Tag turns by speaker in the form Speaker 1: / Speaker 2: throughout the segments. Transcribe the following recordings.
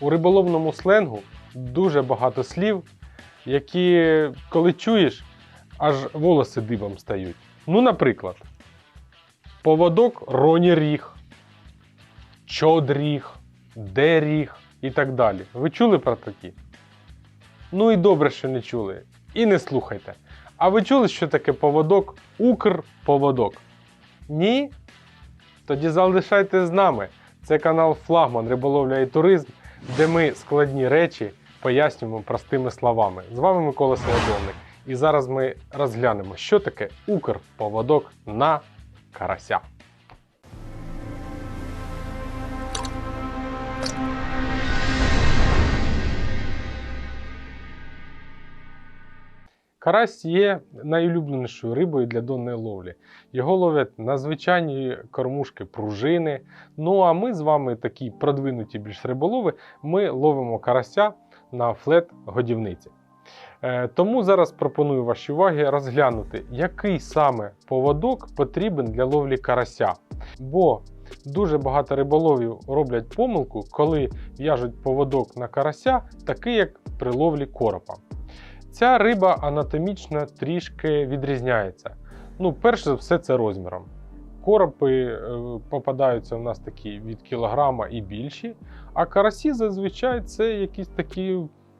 Speaker 1: У риболовному сленгу дуже багато слів, які, коли чуєш, аж волоси дибом стають. Ну, наприклад, поводок Роні Ріг, Чодріг, Деріг і так далі. Ви чули про такі? Ну і добре, що не чули. І не слухайте. А ви чули, що таке поводок Укрповодок? Ні? Тоді залишайте з нами. Це канал Флагман Риболовля і туризм, де ми складні речі пояснюємо простими словами. З вами Микола Солодовник. І зараз ми розглянемо, що таке Укрповодок на карася. Карась є найулюбленішою рибою для донної ловлі. Його ловлять на звичайні кормушки пружини. Ну а ми з вами, такі продвинуті більш риболови, ми ловимо карася на флет годівниці. Е, Тому зараз пропоную вашій увазі розглянути, який саме поводок потрібен для ловлі карася. Бо дуже багато риболовів роблять помилку, коли в'яжуть поводок на карася, такий як при ловлі коропа. Ця риба анатомічно трішки відрізняється. Ну, перш за все, це розміром. Коропи е, попадаються у нас такі від кілограма і більші, а карасі зазвичай це якісь такі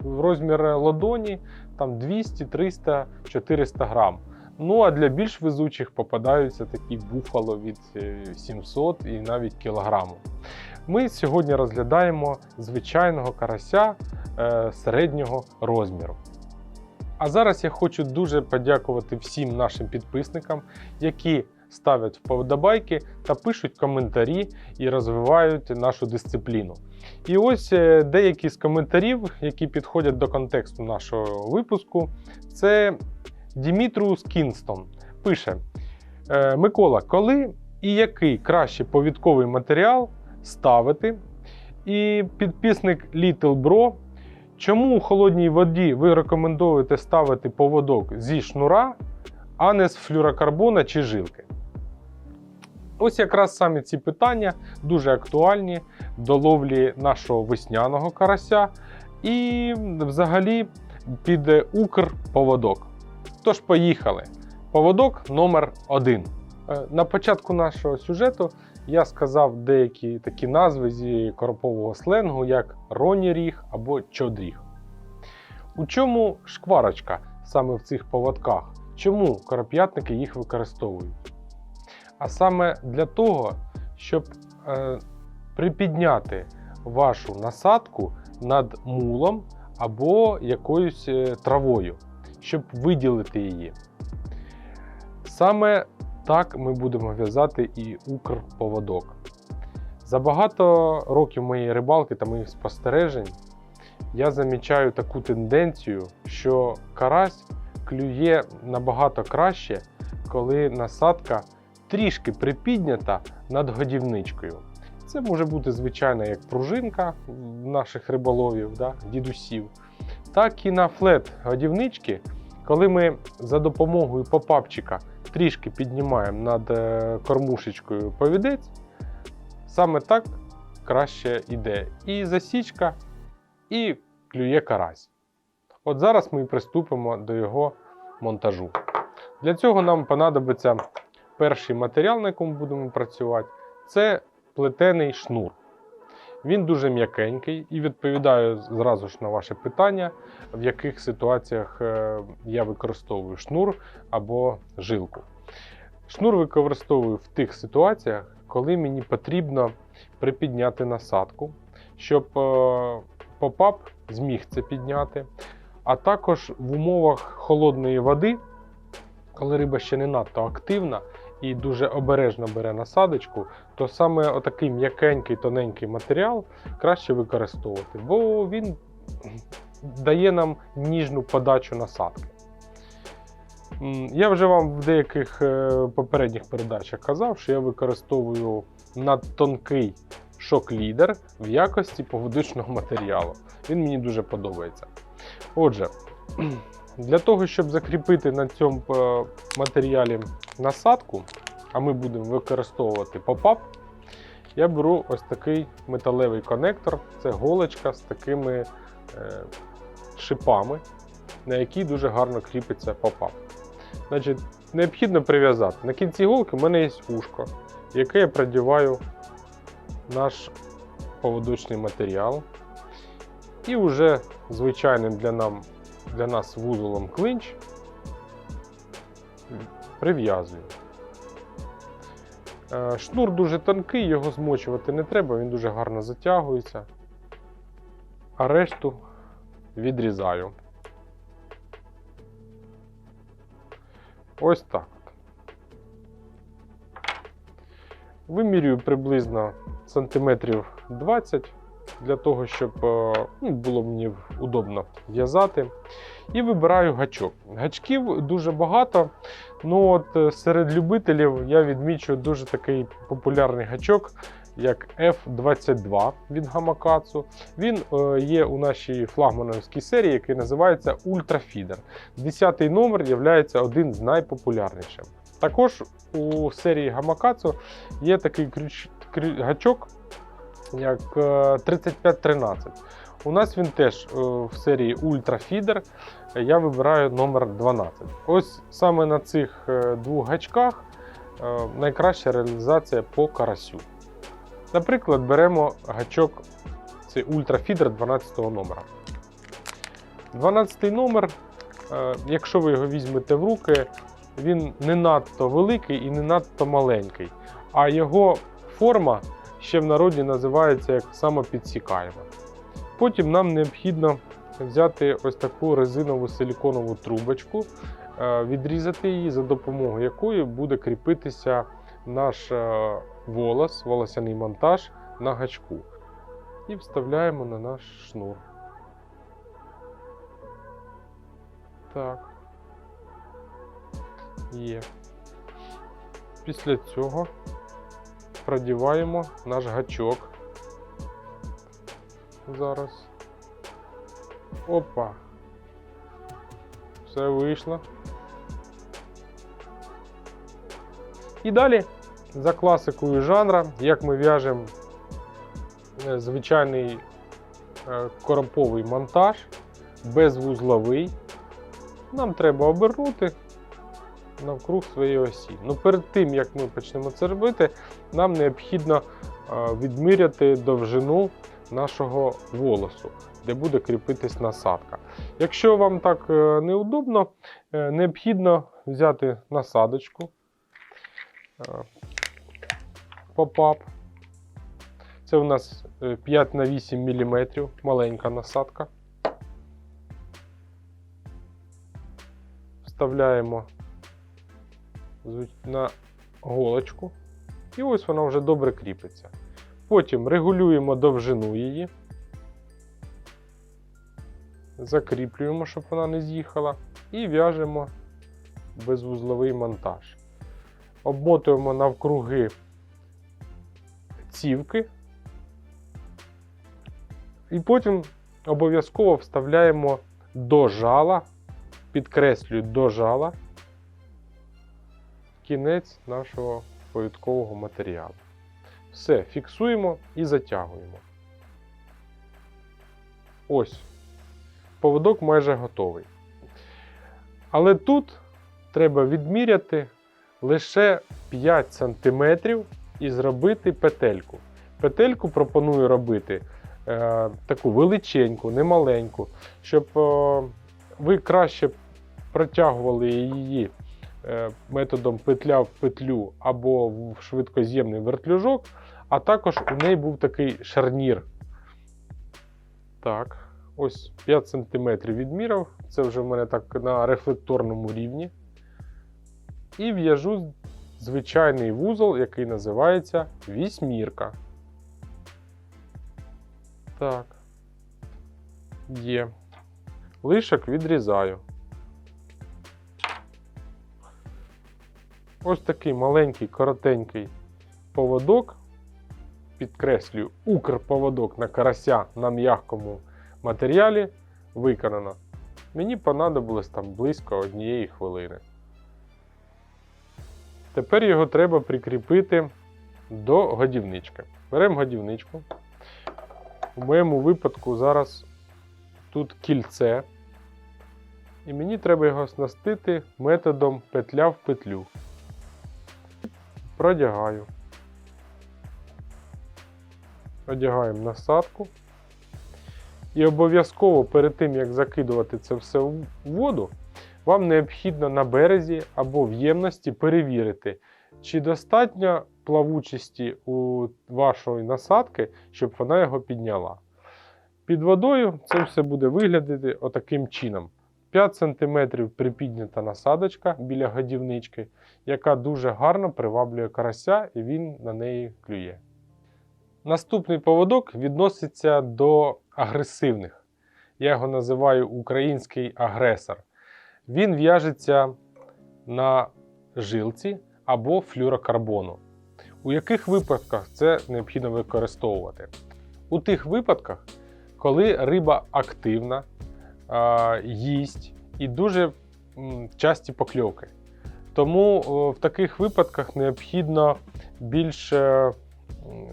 Speaker 1: в розмір ладоні, там 200, 300, 400 грам. Ну а для більш везучих попадаються такі буфало від е, 700 і навіть кілограму. Ми сьогодні розглядаємо звичайного карася е, середнього розміру. А зараз я хочу дуже подякувати всім нашим підписникам, які ставлять вподобайки та пишуть коментарі і розвивають нашу дисципліну. І ось е, деякі з коментарів, які підходять до контексту нашого випуску, це Дімітрус Кінстон пише: «Е, Микола, коли і який кращий повідковий матеріал ставити? І підписник Little Bro Чому у холодній воді ви рекомендуєте ставити поводок зі шнура, а не з флюрокарбона чи жилки? Ось якраз саме ці питання дуже актуальні до ловлі нашого весняного карася і взагалі під Укрповодок. Тож, поїхали. Поводок номер 1 На початку нашого сюжету я сказав деякі такі назви зі коропового сленгу, як роніріг або чодріг. У чому шкварочка саме в цих поводках? Чому короп'ятники їх використовують? А саме для того, щоб е, припідняти вашу насадку над мулом або якоюсь е, травою, щоб виділити її. Саме так ми будемо в'язати і укрповодок. За багато років моєї рибалки та моїх спостережень я замічаю таку тенденцію, що карась клює набагато краще, коли насадка трішки припіднята над годівничкою. Це може бути звичайно як пружинка наших риболовів, да, дідусів, так і на флет годівнички, коли ми за допомогою попапчика трішки піднімаємо над е, кормушечкою повідець, саме так краще йде і засічка, і клює карась. От зараз ми приступимо до його монтажу. Для цього нам понадобиться перший матеріал, на якому будемо працювати, це плетений шнур. Він дуже м'якенький і відповідає зразу ж на ваше питання, в яких ситуаціях е, я використовую шнур або жилку. Шнур використовую в тих ситуаціях, коли мені потрібно припідняти насадку, щоб е, попап зміг це підняти. А також в умовах холодної води, коли риба ще не надто активна і дуже обережно бере насадочку, то саме отакий м'якенький тоненький матеріал краще використовувати, бо він дає нам ніжну подачу насадки. Я вже вам в деяких е, попередніх передачах казав, що я використовую надтонкий шок-лідер в якості поводичного матеріалу. Він мені дуже подобається. Отже, для того, щоб закріпити на цьому е, матеріалі насадку, а ми будемо використовувати попап, я беру ось такий металевий конектор, це голочка з такими е, шипами, на якій дуже гарно кріпиться попап. Значить, необхідно прив'язати. На кінці голки в мене є ушко, яке я продіваю наш поводочний матеріал. І вже звичайним для, нам, для нас вузолом клинч прив'язую. Е, Шнур дуже тонкий, його змочувати не треба, він дуже гарно затягується. А решту відрізаю. Ось так. Вимірюю приблизно сантиметрів 20 для того, щоб е, ну, було мені удобно в'язати. І вибираю гачок. Гачків дуже багато. Ну от е, серед любителів я відмічу дуже такий популярний гачок, як F22 від Gamakatsu. Він е, є у нашій флагмановській серії, який називається Ultra Feeder. Десятий номер є один з найпопулярніших. Також у серії Gamakatsu є такий крюч, крю- гачок, як е, 3513. У нас він теж е, в серії Ultra Feeder. Я вибираю номер 12. Ось саме на цих е, двох гачках е, найкраща реалізація по карасю. Наприклад, беремо гачок це Ultra Feeder 12 номера. 12 номер, е, якщо ви його візьмете в руки, він не надто великий і не надто маленький, а його форма ще в народі називається як самопідсікаєма. Потім нам необхідно взяти ось таку резинову силіконову трубочку, е, відрізати її, за допомогою якої буде кріпитися наш е, волос, волосяний монтаж на гачку. І вставляємо на наш шнур. Так. Є. Після цього продіваємо наш гачок. Зараз. Опа. Все вийшло. І далі, за класикою жанра, як ми в'яжемо е, звичайний е, коробковий монтаж, безвузловий, нам треба обернути навкруг своєї осі. Ну, перед тим, як ми почнемо це робити, нам необхідно е, відміряти довжину нашого волосу, де буде кріпитись насадка. Якщо вам так е, неудобно, е, необхідно взяти насадочку попап. Це у нас е, 5 на 8 мм, маленька насадка. Вставляємо на голочку. І ось вона вже добре кріпиться. Потім регулюємо довжину її. Закріплюємо, щоб вона не з'їхала. І в'яжемо безвузловий монтаж. Обмотуємо навкруги цівки. І потім обов'язково вставляємо до жала, підкреслюю до жала кінець нашого повідкового матеріалу. Все, фіксуємо і затягуємо. Ось. Поводок майже готовий. Але тут треба відміряти лише 5 см і зробити петельку. Петельку пропоную робити е, таку величеньку, не маленьку, щоб е, ви краще протягували її методом петля в петлю або в швидкоз'ємний вертлюжок, а також у неї був такий шарнір. Так, ось 5 см відміряв. Це вже в мене так на рефлекторному рівні. І в'яжу звичайний вузол, який називається вісьмірка. Так. Є. Лишок відрізаю. Ось такий маленький, коротенький поводок. Підкреслюю, укрповодок на карася на м'якому матеріалі виконано. Мені понадобилось там близько однієї хвилини. Тепер його треба прикріпити до годівнички. Беремо годівничку. У моєму випадку зараз тут кільце. І мені треба його оснастити методом петля в петлю. Продягаю. Одягаємо насадку. І обов'язково перед тим, як закидувати це все в воду, вам необхідно на березі або в ємності перевірити, чи достатньо плавучості у вашої насадки, щоб вона його підняла. Під водою це все буде виглядати отаким чином. 5 см припіднята насадочка біля годівнички, яка дуже гарно приваблює карася і він на неї клює. Наступний поводок відноситься до агресивних. Я його називаю український агресор. Він в'яжеться на жилці або флюрокарбону. У яких випадках це необхідно використовувати? У тих випадках, коли риба активна, їсть і дуже часті покльовки. Тому в таких випадках необхідно більш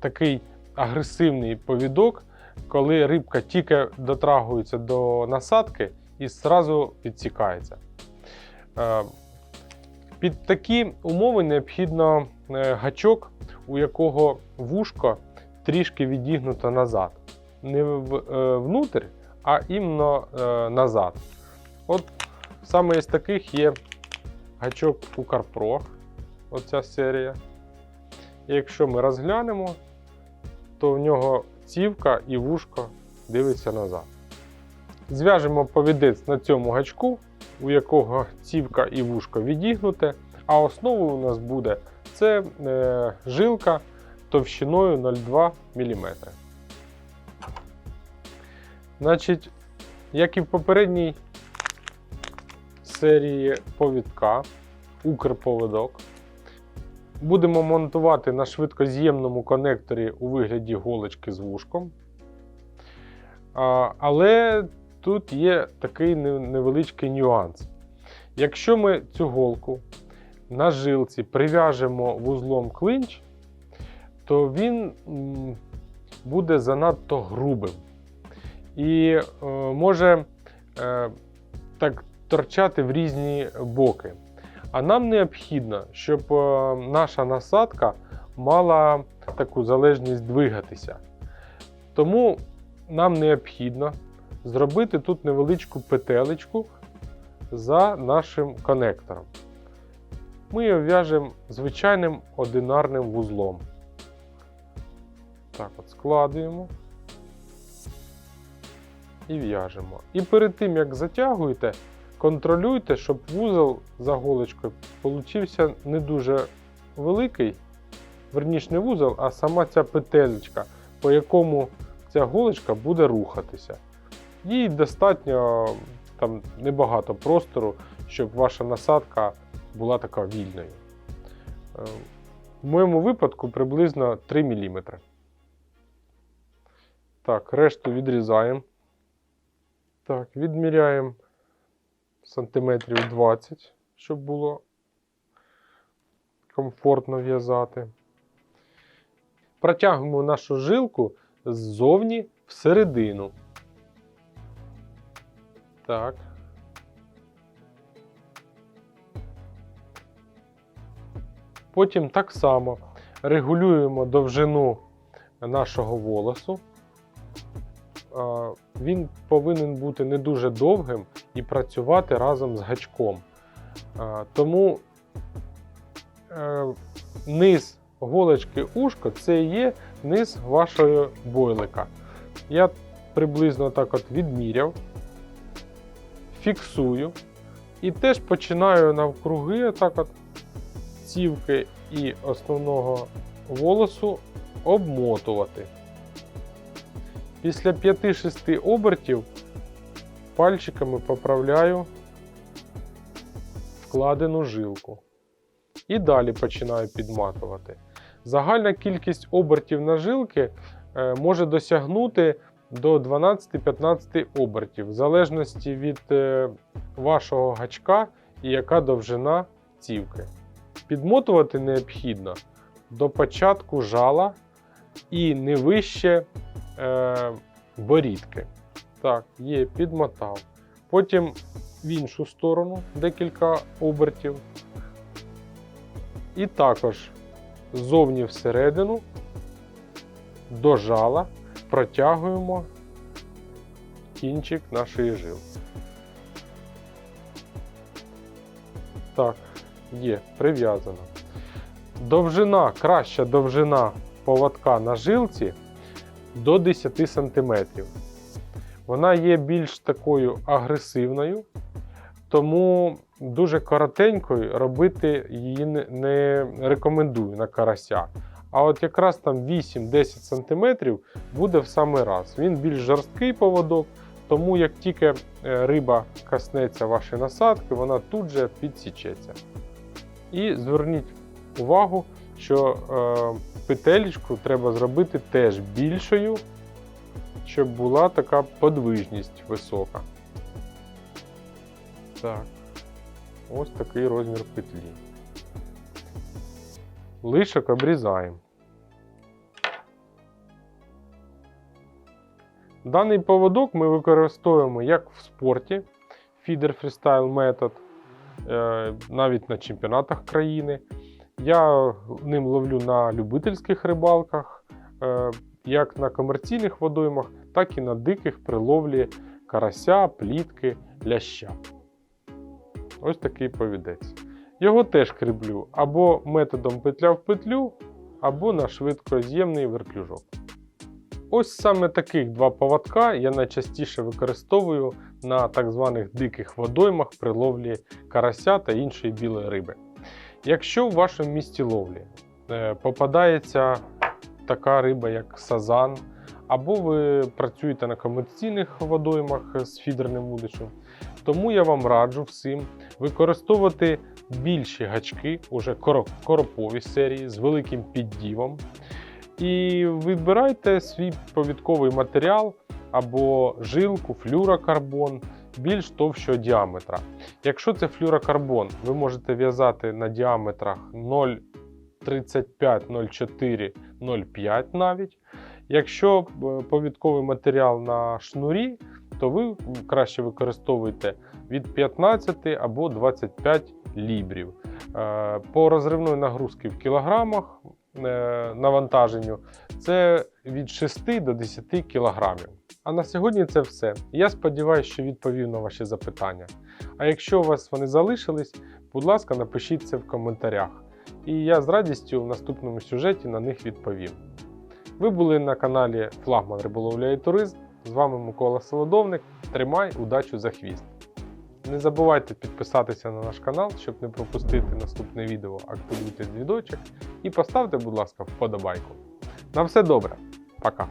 Speaker 1: такий агресивний повідок, коли рибка тільки дотрагується до насадки і зразу відсікається. Е, Під такі умови необхідно е, гачок, у якого вушко трішки відігнуто назад. Не е, внутрь, а іменно е, назад. От саме із таких є гачок у Карпро, оця серія. І якщо ми розглянемо, то в нього цівка і вушко дивиться назад. Зв'яжемо повідець на цьому гачку, у якого цівка і вушко відігнуте, а основою у нас буде це е, жилка товщиною 0,2 мм. Значить, як і в попередній серії повідка, укрповодок, будемо монтувати на швидкоз'ємному конекторі у вигляді голочки з вушком. Але тут є такий невеличкий нюанс. Якщо ми цю голку на жилці прив'яжемо вузлом клинч, то він буде занадто грубим і е, може е, так торчати в різні боки. А нам необхідно, щоб е, наша насадка мала таку залежність двигатися. Тому нам необхідно зробити тут невеличку петелечку за нашим конектором. Ми його в'яжемо звичайним одинарним вузлом. Так от складуємо і в'яжемо. І перед тим, як затягуєте, контролюйте, щоб вузол за голочкою получився не дуже великий, верніше не вузол, а сама ця петелька, по якому ця голочка буде рухатися. Їй достатньо там небагато простору, щоб ваша насадка була така вільною. Е, В моєму випадку приблизно 3 мм. Так, решту відрізаємо. Так, відміряємо сантиметрів 20, щоб було комфортно в'язати. Протягуємо нашу жилку ззовні всередину. Так. Потім так само регулюємо довжину нашого волосу. Він повинен бути не дуже довгим і працювати разом з гачком. Тому е, низ голочки ушко це є низ вашого бойлика. Я приблизно так от відміряв, фіксую і теж починаю навкруги так от цівки і основного волосу обмотувати. Після 5-6 обертів пальчиками поправляю вкладену жилку. І далі починаю підматувати. Загальна кількість обертів на жилки е, може досягнути до 12-15 обертів, в залежності від е, вашого гачка і яка довжина цівки. Підмотувати необхідно до початку жала і не вище е, борідки. Так, є, підмотав. Потім в іншу сторону декілька обертів. І також ззовні всередину до жала протягуємо кінчик нашої жилки. Так, є, прив'язано. Довжина, краща довжина поводка на жилці до 10 см. Вона є більш такою агресивною, тому дуже коротенькою робити її не- рекомендую на карася. А от якраз там 8-10 см буде в самий раз. Він більш жорсткий поводок, тому як тільки е, риба коснеться вашої насадки, вона тут же підсічеться. І зверніть увагу, що е, петелечку треба зробити теж більшою, щоб була така подвижність висока. Так. Ось такий розмір петлі. Лишок обрізаємо. Даний поводок ми використовуємо як в спорті, фідер фрістайл метод, е, навіть на чемпіонатах країни. Я ним ловлю на любительських рибалках, е, як на комерційних водоймах, так і на диких при ловлі карася, плітки, ляща. Ось такий повідець. Його теж кріплю або методом петля в петлю, або на швидкоз'ємний вертлюжок. Ось саме таких два поводка я найчастіше використовую на так званих диких водоймах при ловлі карася та іншої білої риби. Якщо в вашому місті ловлі е, попадається така риба, як сазан, або ви працюєте на комерційних водоймах з фідерним вудичем, тому я вам раджу всім використовувати більші гачки, уже коро- коропові серії з великим піддівом. І вибирайте свій повідковий матеріал або жилку, флюрокарбон більш товщого діаметра. Якщо це флюрокарбон, ви можете в'язати на діаметрах 0,35, 0,4, 0,5 навіть. Якщо е, повідковий матеріал на шнурі, то ви краще використовуєте від 15 або 25 лібрів. Е, По розривної нагрузки в кілограмах навантаженню це від 6 до 10 кілограмів. А на сьогодні це все. Я сподіваюся, що відповів на ваші запитання. А якщо у вас вони залишились, будь ласка, напишіть це в коментарях. І я з радістю в наступному сюжеті на них відповім. Ви були на каналі Флагман Риболовля і Туризм. З вами Микола Солодовник. Тримай удачу за хвіст. Не забувайте підписатися на наш канал, щоб не пропустити наступне відео. Активуйте дзвіночок і поставте, будь ласка, вподобайку. На все добре. Пока.